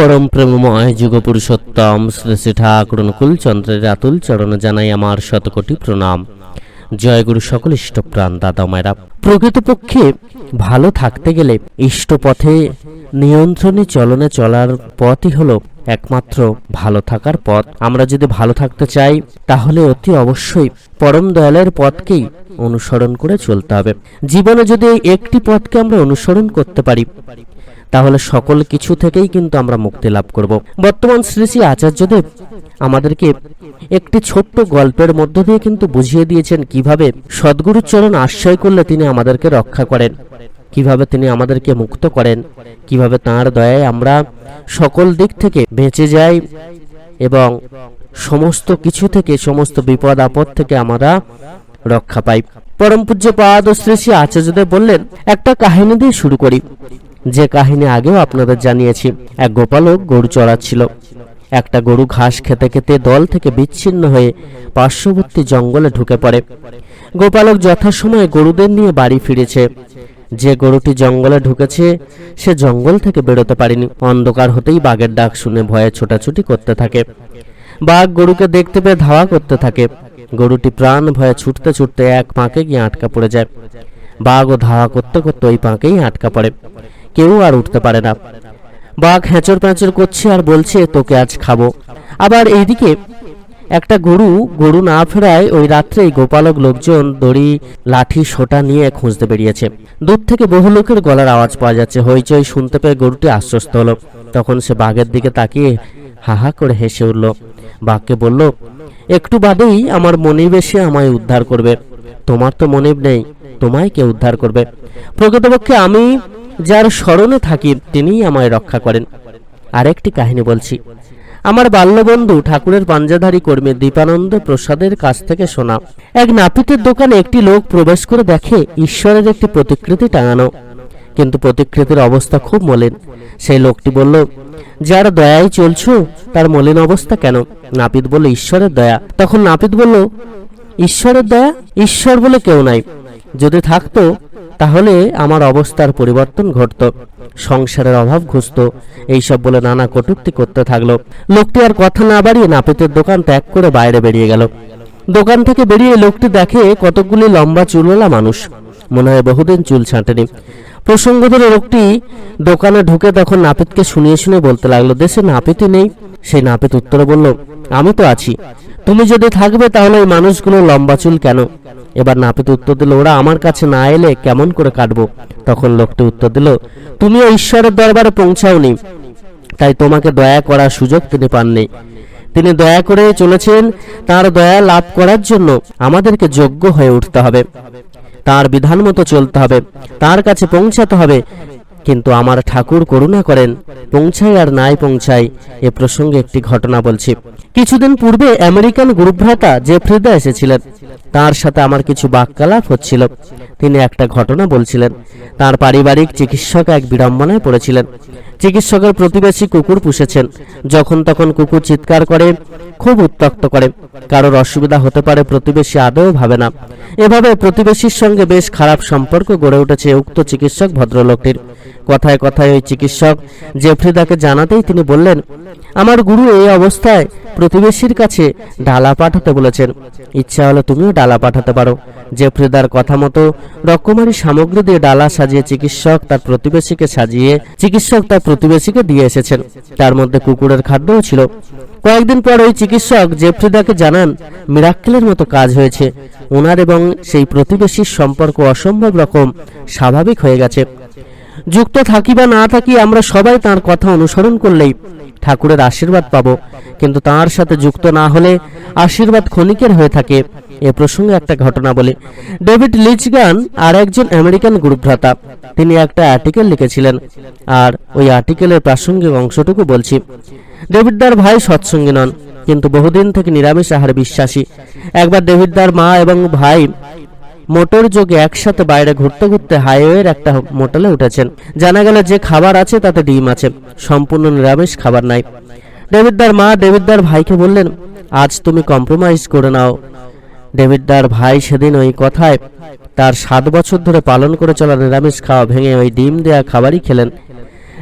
পরম প্রেমময় যুগ পুরুষোত্তম শ্রী শ্রী ঠাকুর অনুকূল চন্দ্রের আতুল চরণ জানাই আমার শতকোটি প্রণাম। জয় গুরু সকল ইষ্টপ্রাণ দাদা মায়েরা। প্রকৃতপক্ষে ভালো থাকতে গেলে ইষ্ট পথে নিয়ন্ত্রণী চলনে চলার পথই হলো একমাত্র ভালো থাকার পথ। আমরা যদি ভালো থাকতে চাই, তাহলে অতি অবশ্যই পরম দয়ালের পথকেই অনুসরণ করে চলতে হবে। জীবনে যদি একটি পথকে আমরা অনুসরণ করতে পারি তাহলে সকল কিছু থেকেই কিন্তু আমরা মুক্তি লাভ করব। বর্তমান শ্রী শ্রী আচার্যদেব আমাদেরকে একটি ছোট্ট গল্পের মধ্য দিয়ে কিন্তু বুঝিয়ে দিয়েছেন কীভাবে সদ্গুরুর চরণ আশ্রয় করলে তিনি আমাদেরকে রক্ষা করেন, কীভাবে তিনি আমাদেরকে মুক্ত করেন, কীভাবে তাঁর দয়ায় আমরা সকল দিক থেকে বেঁচে যাই এবং সমস্ত কিছু থেকে, সমস্ত বিপদ আপদ থেকে আমরা রক্ষা পাই। পরম পূজ্য পাদ ও শ্রী শ্রী আচার্যদেব বললেন, একটা কাহিনী দিয়ে শুরু করি। যে কাহিনী আগেও আপনাদের জানিয়েছি। এক গোপালক গরু চড়াচ্ছিল। একটা গরু ঘাস খেতে খেতে দল থেকে বিচ্ছিন্ন হয়ে পার্শ্ববর্তী জঙ্গলে ঢুকে পড়ে। গোপালক যথাসময়ে গরুদের নিয়ে বাড়ি ফিরেছে। যে গরুটি জঙ্গলে ঢুকেছে, সে জঙ্গল থেকে বেরোতে পারেনি। অন্ধকার হতেই বাঘের ডাক শুনে ভয়ে ছোটাছুটি করতে থাকে। বাঘ গরুকে দেখতে পেয়ে ধাওয়া করতে থাকে। গরুটি প্রাণ ভয়ে ছুটতে ছুটতে এক পাঁকে গিয়ে আটকা পড়ে যায়। বাঘ ও ধাওয়া করতে করতে ওই পাঁকেই আটকা পড়ে। কেউ আর উঠতে পারে না। বাঘ হ্যাঁচর প্যাঁচর করছে আর বলছে, তোকে আজ খাব। আবার এইদিকে একটা গরু গরু না ফেরায় ওই রাত্রেই গোপালক লোকজন দড়ি, লাঠি, সোটা নিয়ে খুঁজতে বেরিয়েছে। দূর থেকে বহু লোকের গলার আওয়াজ পাওয়া যাচ্ছে। হইচই শুনতে পেয়ে গরুটি আশ্বস্ত হলো। তখন সে বাঘের দিকে তাকিয়ে হাহা করে হেসে উঠল। বাঘকে বলল, একটু বাদেই আমার মনিব এসে আমায় উদ্ধার করবে। তোমার তো মনিব নেই, তোমায় কে উদ্ধার করবে? প্রকৃতপক্ষে আমি যার স্মরণে থাকি, তিনিই আমায় রক্ষা করেন। আরেকটি কাহিনী বলছি। আমার বাল্যবন্ধু ঠাকুরের পাঞ্জাধারী কর্মী দীপানন্দ প্রসাদের কাছ থেকে শোনা। এক নাপিতের দোকানে একটি লোক প্রবেশ করে দেখে ঈশ্বরের একটি প্রতিকৃতি টাঙানো। কিন্তু প্রতিকৃতির অবস্থা খুব মলিন। সেই লোকটি বলল, যার দয়ায় চলছো, তার মলিন অবস্থা কেন? নাপিত বলল, ঈশ্বরের দয়া। তখন নাপিত বলল, ঈশ্বরের দয়া? ঈশ্বর বলে কেউ নাই। যদি থাকতো তাহলে আমার অবস্থার পরিবর্তন ঘটত, সংসারের অভাব ঘুষত, এইসব বলে নানা কটুক্তি করতে থাকল। লোকটি আর কথা না বাড়িয়ে নাপিতের দোকান ত্যাগ করে বাইরে বেরিয়ে গেল। দোকান থেকে বেরিয়ে লোকটি দেখে কতকগুলি লম্বা চুলওয়ালা মানুষ। মনে হয় বহুদিন চুল ছাঁটেনি। প্রসঙ্গ ধরে লোকটি দোকানে ঢুকে তখন নাপিতকে শুনিয়ে শুনে বলতে লাগল, দেশে নাপিতই নেই? সেই নাপিত উত্তরে বলল, আমি তো আছি। তুমি যদি থাকবে তাহলে এই মানুষগুলো লম্বা চুল কেন? এবার নাপিত উত্তর দিল, ওরা আমার কাছে না এলে কেমন করে কাটবো? তখন লোকটি উত্তর দিল, তুমিও ঈশ্বরের দরবারে পৌঁছাওনি, তাই তোমাকে দয়া করার সুযোগ তিনি পাননি। তিনি দয়া করে চলেছেন, তার দয়া লাভ করার জন্য আমাদেরকে যোগ্য হয়ে উঠতে হবে। তার বিধান মতো চলতে হবে, তার কাছে পৌঁছাতে হবে কিন্তু আমার ঠাকুর করুণা করেন, পৌঁছায় আর নাই পৌঁছায়, এ প্রসঙ্গে একটি ঘটনা বলছি। কিছুদিন পূর্বে আমেরিকান গ্রুপভ্রাতা জেফ্রিদা এসেছিলেন। তার সাথে আমার কিছু বাক্যালাপ হচ্ছিল। তিনি একটা ঘটনা বলছিলেন। তার পারিবারিক চিকিৎসক এক বিড়ম্বনায় পড়েছিলেন। চিকিৎসকের প্রতিবেশী কুকুর পুষেছেন। যখন তখন কুকুর চিৎকার করে, খুব উত্তক্ত করে। কারোর অসুবিধা হতে পারে প্রতিবেশী আদৌ ভাবে না। এভাবে প্রতিবেশীর সঙ্গে বেশ খারাপ সম্পর্ক গড়ে উঠেছে উক্ত চিকিৎসক ভদ্রলোকটির। কথায় কথায় ওই চিকিৎসক জেফ্রিদাকে জানাতেই তিনি বললেন আমার গুরু এই অবস্থায় প্রতিবেশীর কাছে ডালা পাঠাতে বলেছেন। ইচ্ছা হলে তুমিও ডালা পাঠাতে পারো। জেফ্রিদার কথা মতো রকমারি সামগ্রী দিয়ে ডালা সাজিয়ে চিকিৎসক তার প্রতিবেশীকে সাজিয়ে চিকিৎসক তার প্রতিবেশীকে দিয়ে এসেছেন। তার মধ্যে কুকুরের খাদ্যও ছিল। কয়েকদিন পর ওই চিকিৎসক জেফ্রিদাকে জানান, মিরাক্কেলের মতো কাজ হয়েছে। ওনার এবং সেই প্রতিবেশীর সম্পর্ক অসম্ভব রকম, স্বাভাবিক হয়ে গেছে। যুক্ত থাকি বা না থাকি আমরা সবাই তার কথা অনুসরণ করলেই ঠাকুরের আশীর্বাদ পাব। কিন্তু তার সাথে যুক্ত না হলে আশীর্বাদ ক্ষণিকের হয়ে থাকে। এ প্রসঙ্গে একটা ঘটনা বলি। ডেভিড লিচগান আর একজন আমেরিকান গ্রুপভ্রাতা তিনি একটা আর্টিকেল লিখেছিলেন। আর ওই আর্টিকেলের প্রাসঙ্গিক অংশটুকু বলছি। ডেভিডদার ভাই সৎসঙ্গী নন, কিন্তু বহুদিন থেকে নিরামিষ আহারে বিশ্বাসী। একবার ডেভিডদার মা এবং ভাই মোটর যোগে একসাথে বাইরে ঘুরতে ঘুরতে হাইওয়ের একটা মোটেলে উঠেছেন। জানা গেল যে খাবার আছে তাতে ডিম আছে। সম্পূর্ণ নিরামিষ খাবার নাই। ডেভিডদার মা ডেভিডদার ভাইকে বললেন, আজ তুমি কম্প্রোমাইজ করে নাও। ডেভিডদার ভাই সেদিন ওই কথায়, তার সাত বছর ধরে পালন করে চলা নিরামিষ খাওয়া ভেঙে ওই ডিম দেয়া খাবারই খেলেন।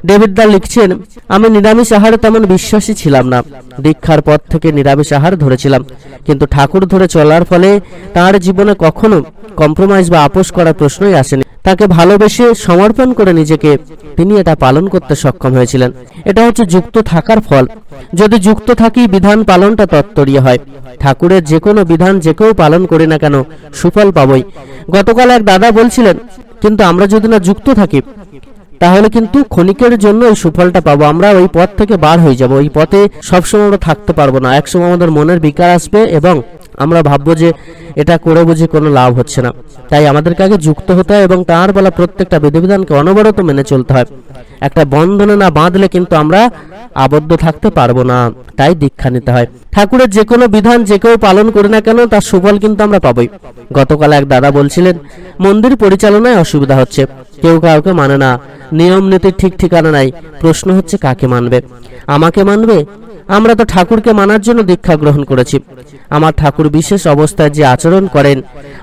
ডেভিড দা লিখছেন, আমি নিরামিষ আহারে তেমন বিশ্বাসী ছিলাম না। দীক্ষার পর থেকে নিরামিষ আহার ধরেছিলাম। কিন্তু ঠাকুর ধরে চলার ফলে তার জীবনে কখনো কম্প্রোমাইজ বা আপোষ করার প্রশ্নই আসেনি। তাকে ভালোবেসে সমর্পণ করে নিজেকে তিনি এটা পালন করতে সক্ষম হয়েছিলেন। এটা হচ্ছে যুক্ত থাকার ফল। যদি যুক্ত থাকি বিধান পালনটা তত্তরীয় হয়। ঠাকুরের যে কোনো বিধান যে কেউ পালন করি না কেন সুফল পাবই। গতকাল এক দাদা বলছিলেন, কিন্তু আমরা যদি না যুক্ত থাকি তাহলে কিন্তু ক্ষণিকের জন্য ওই সুফলটা পাবো। আমরা ওই পথ থেকে বার হয়ে যাব। ওই পথে সবসময় আমরা থাকতে পারব না। একসময় আমাদের মনের বিকার আসবে এবং আমরা ভাববো যে এটা করে বুঝি কোনো লাভ হচ্ছে না। তাই আমাদেরকে আগে যুক্ত হতে হয় এবং তার বলা প্রত্যেকটা বিধিবিধানকে অনবরত মেনে চলতে হয়। একটা বন্ধনে না বাঁধলে কিন্তু আমরা আবদ্ধ থাকতে পারব না, তাই দীক্ষা নিতে হয়। ঠাকুরের যে কোনো বিধান যে কেউ পালন করি না কেন, তার সুফল কিন্তু আমরা পাবই। গতকাল এক দাদা বলছিলেন, মন্দির পরিচালনায় অসুবিধা হচ্ছে, কেউ কাউকে মানে না, নিয়ম নীতির ঠিক ঠিকানা নাই, প্রশ্ন হচ্ছে কাকে মানবে? আমাকে মানবে? আমরা তো ঠাকুরকে মানার জন্য দীক্ষা গ্রহণ করেছি। আমার ঠাকুর বিশেষ অবস্থায় যে আচরণ করেন,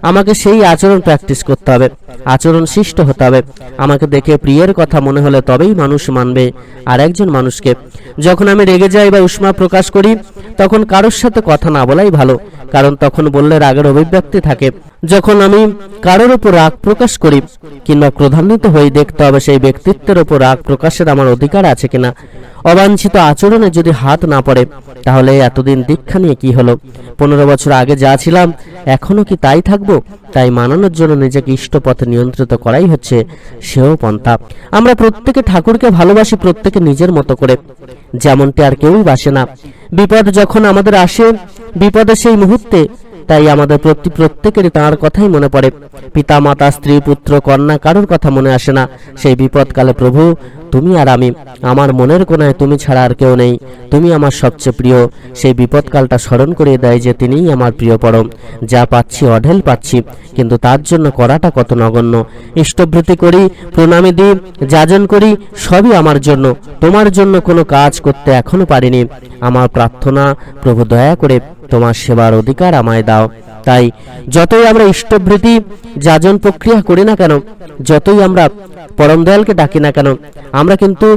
আমাকে সেই আচরণ প্র্যাকটিস করতে হবে। আচরণ শিষ্ট হতে হবে। আমাকে দেখে প্রিয়ের কথা মনে হলে তবেই মানুষ মানবে। আর একজন মানুষকে, যখন আমি রেগে যাই বা উষ্মা প্রকাশ করি তখন কারোর সাথে কথা না বলাই ভালো, কারণ তখন বললে রাগের অভিব্যক্তি থাকে। যখন আমি কারোর উপর রাগ প্রকাশ করি কিংবা ক্রধান্বিত হয়ে দেখতে হবে সেই ব্যক্তিত্বের উপর রাগ প্রকাশের আমার অধিকার আছে কিনা। অবাঞ্ছিত আচরণে যদি হাত না পড়ে, তাহলে এতদিন দীক্ষা নিয়ে কি হলো? পনেরো বছর আগে যা ছিলাম, এখনও কি তাই থাকব? তাই মানানোর জন্য নিজেকে ইষ্টপথে নিয়ন্ত্রিত করাই হচ্ছে সেও পন্থা। আমরা প্রত্যেকে ঠাকুরকে ভালোবাসি প্রত্যেকে নিজের মতো করে। যেমনটি আর কেউই বাসে না। বিপদ যখন আমাদের আসে, বিপদে সেই মুহূর্তে, তাই আমাদের প্রতি প্রত্যেকেরই তাঁর কথাই মনে পড়ে। পিতা, মাতা, স্ত্রী, পুত্র, কন্যা, কারোর কথা মনে আসে না। সেই বিপদকালে প্রভু তুমি আর আমি, আমার মনের কোনায় তুমি ছাড়া আর কেউ নেই। তুমি আমার সবচেয়ে প্রিয়। সেই বিপদকালটা স্মরণ করিয়ে দেয় যে তিনিই আমার প্রিয় পরম যা পাচ্ছি, অঢেল পাচ্ছি, কিন্তু তার জন্য করাটা কত নগণ্য। ইষ্টভৃতি করি, প্রণামী দিই, যাজন করি, সবই আমার জন্য। তোমার জন্য কোনো কাজ করতে এখনও পারিনি। আমার প্রার্থনা, প্রভু দয়া করে তোমার সেবার অধিকার আমায় দাও। তাই যতই আমরা ইষ্টভৃতি যাজন প্রক্রিয়া করি না কেন, যতই আমরা পরম দয়ালকে ডাকি না কেন? আমরা কিন্তু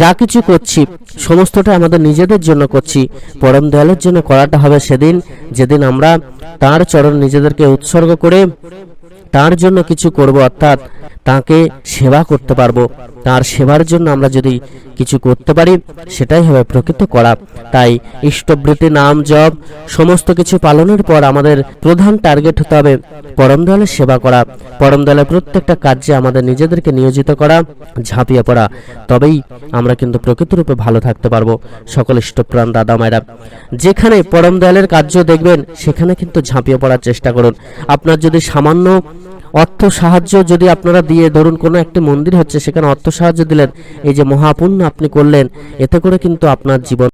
যা কিছু করছি, সমস্তটা আমাদের নিজেদের জন্য করছি। পরম দয়ালের জন্য করাটা হবে সেদিন, যেদিন আমরা তার চরণ নিজেদেরকে উৎসর্গ করে তার জন্য কিছু করব। অর্থাৎ তাকে সেবা করতে পারব। তার সেবার জন্য আমরা যদি কিছু করতে পারি, সেটাই হবে প্রকৃত করা। তাই ইষ্টবৃত্তি, নাম জপ, সমস্ত কিছু পালনের পর আমাদের প্রধান টার্গেট হতে হবে পরম দয়ালের সেবা করা। পরম দয়ালের প্রত্যেকটা কার্যে আমাদের নিজেদেরকে নিয়োজিত করা, ঝাঁপিয়ে পড়া। তবেই আমরা কিন্তু প্রকৃতরূপে ভালো থাকতে পারব। সকল ইষ্টপ্রাণ দাদা মায়েরা, যেখানে পরম দয়ালের কার্য দেখবেন, সেখানে কিন্তু ঝাঁপিয়ে পড়ার চেষ্টা করুন। আপনার যদি সামান্য অর্থ সাহায্য যদি আপনারা দিয়ে, ধরুন কোনো একটি মন্দির হচ্ছে, সেখানে অর্থ সাহায্য দিলেন, এই যে মহাপুণ্য আপনি করলেন, এতে করে কিন্তু আপনার জীবন